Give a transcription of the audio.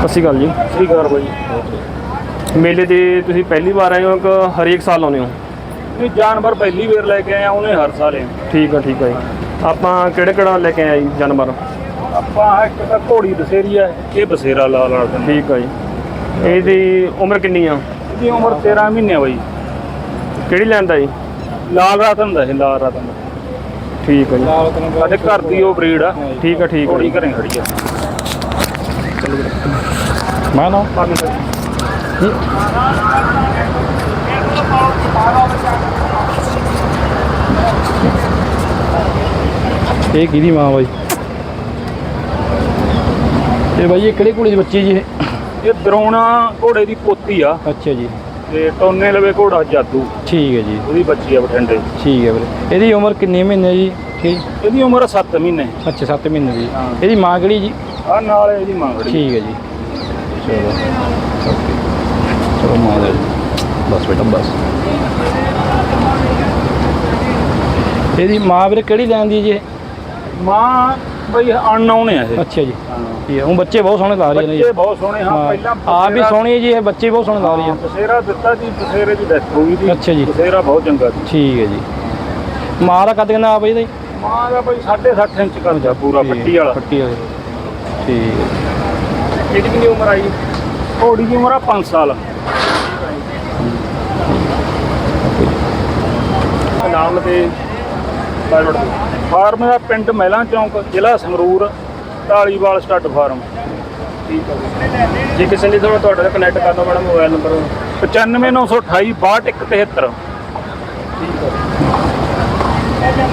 ਸਤਿ ਸ਼੍ਰੀ ਅਕਾਲ ਜੀ। ਸ੍ਰੀ ਅਕਾਲ ਬਾਈ। ਮੇਲੇ ਤੇ ਤੁਸੀਂ ਪਹਿਲੀ ਵਾਰ ਆਏ ਹੋ ਕਿ ਹਰੇਕ ਸਾਲ ਆਉਂਦੇ ਹੋ? ਇਹ ਜਾਨਵਰ ਪਹਿਲੀ ਵਾਰ ਲੈ ਕੇ ਆਏ ਆ ਉਹਨੇ ਹਰ ਸਾਲ ਹੀ। ਠੀਕ ਆ ਠੀਕ ਆ ਜੀ। ਆਪਾਂ ਕਿਹੜੇ ਕਿਹੜਾ ਲੈ ਕੇ ਆਏ ਜੀ ਜਾਨਵਰ? ਆਪਾਂ ਇੱਕ ਤਾਂ ਘੋੜੀ ਬਸੇਰੀ ਆ ਇਹ ਬਸੇਰਾ ਲਾ ਲਾ ਦਿੰਦੇ ਠੀਕ ਆ ਜੀ। ਇਹਦੀ ਉਮਰ ਕਿੰਨੀ ਆ? ਇਹਦੀ ਉਮਰ 13 ਮਹੀਨੇ ਆ ਬਾਈ। ਕਿਹੜੀ ਲੈਣ ਦਾ ਜੀ? ਲਾਲ ਰਤਨ ਦਾ ਇਹ ਲਾਲ ਰਤਨ ਦਾ। ਠੀਕ ਆ ਜੀ। ਸਾਡੇ ਘਰ ਦੀ ਉਹ ਬਰੀਡ ਆ। ਠੀਕ ਆ ਠੀਕ ਆ ਘੋੜੀ ਜੀ। ਘਰੇ ਖੜੀ ਆ। ਮੈਂ ਨਾ ਇਹ ਕਿਹਦੀ ਮਾਂ ਬਾਈ? ਇਹ ਬਾਈ ਇਹ ਕਿਹੜੇ ਕੁੜੀ ਦੀ ਬੱਚੀ ਜੀ ਇਹ? ਇਹ ਦਰੋਣਾ ਘੋੜੇ ਦੀ ਪੋਤੀ ਆ। ਅੱਛਾ ਜੀ। ਤੇ ਟੋਨੇ ਲਵੇ ਘੋੜਾ ਜਾਦੂ। ਠੀਕ ਹੈ ਜੀ। ਉਹਦੀ ਬੱਚੀ ਆ ਬਠਿੰਡੇ। ਠੀਕ ਹੈ ਵੀਰੇ। ਇਹਦੀ ਉਮਰ ਕਿੰਨੀ ਮਹੀਨੇ ਜੀ? ਠੀਕ। ਇਹਦੀ ਉਮਰ 7 ਮਹੀਨੇ। ਅੱਛਾ 7 ਮਹੀਨੇ ਦੀ। ਇਹਦੀ ਮਾਂ ਕਿਹੜੀ ਜੀ? ਆ ਨਾਲ ਇਹਦੀ ਮੰਗੜੀ ਠੀਕ ਹੈ ਜੀ। ਚਲੋ। ਓਕੇ ਚਲੋ ਮਾਂ ਦਾ ਜੀ। ਬਸ ਬੇਟਾ ਬਸ। ਇਹਦੀ ਮਾਂ ਵੀਰੇ ਕਿਹੜੀ ਲੈਂਦੀ ਜੀ ਇਹ? ਮਾਂ ਬਈ ਅਨਨੋਨ ਆ ਇਹ। ਅੱਛਾ ਜੀ। ਹਾਂ। ਠੀਕ ਹੈ। ਉਹ ਬੱਚੇ ਬਹੁਤ ਸੋਹਣੇ ਲਾ ਰਹੀ ਨੇ ਜੀ। ਬੱਚੇ ਬਹੁਤ ਸੋਹਣੇ ਹਾਂ ਪਹਿਲਾਂ ਆ ਵੀ ਬਸੇਰਾ- ਸੋਹਣੀ ਹੈ ਜੀ ਇਹ ਬੱਚੇ ਬਹੁਤ ਸੋਹਣੇ ਲਾ ਰਹੀ ਹਾਂ, ਹੈ ਬਸੇਰਾ ਦਿੱਤਾ ਜੀ ਬਸੇਰੇ ਦੀ ਡੈਥ ਹੋ ਗਈ ਅੱਛਾ ਜੀ। ਬਸੇਰਾ ਬਹੁਤ ਚੰਗਾ ਸੀ ਠੀਕ ਹੈ ਜੀ। ਮਾਂ ਦਾ ਕੱਦ ਕਿੰਨਾ ਆ ਬਈ ਇਹਦਾ ਜੀ ਮਾਂ ਦਾ ਬਈ 6.5 ਇੰਚ ਕਰ ਜਾ। ਪੂਰਾ ਪੱਟੀ ਵਾਲਾ। ਪੱਟੀ ਵਾਲਾ। ਠੀਕ ਹੈ। ਕਿੰਨੀ ਉਮਰ ਆਈ ਘੋੜੀ ਦੀ ਉਮਰ ਆ 5 ਸਾਲ। ਨਾਮ ਤੇ ਪਾਇਲਟ ਫਾਰਮ ਦਾ ਪਿੰਡ ਮਹਿਲਾਂ ਚੌਂਕ ਜ਼ਿਲ੍ਹਾ ਸੰਗਰੂਰ ਢਾਲੀਵਾਲ ਸਟੱਡ ਫਾਰਮ। ਠੀਕ ਆ ਜੀ। ਜੇ ਕਿਸੇ ਨੇ ਤੁਹਾਨੂੰ ਤੁਹਾਡੇ ਨਾਲ ਕਨੈਕਟ ਕਰਨਾ ਮੈਡਮ ਮੋਬਾਈਲ ਨੰਬਰ 95928 6273 ਠੀਕ ਆ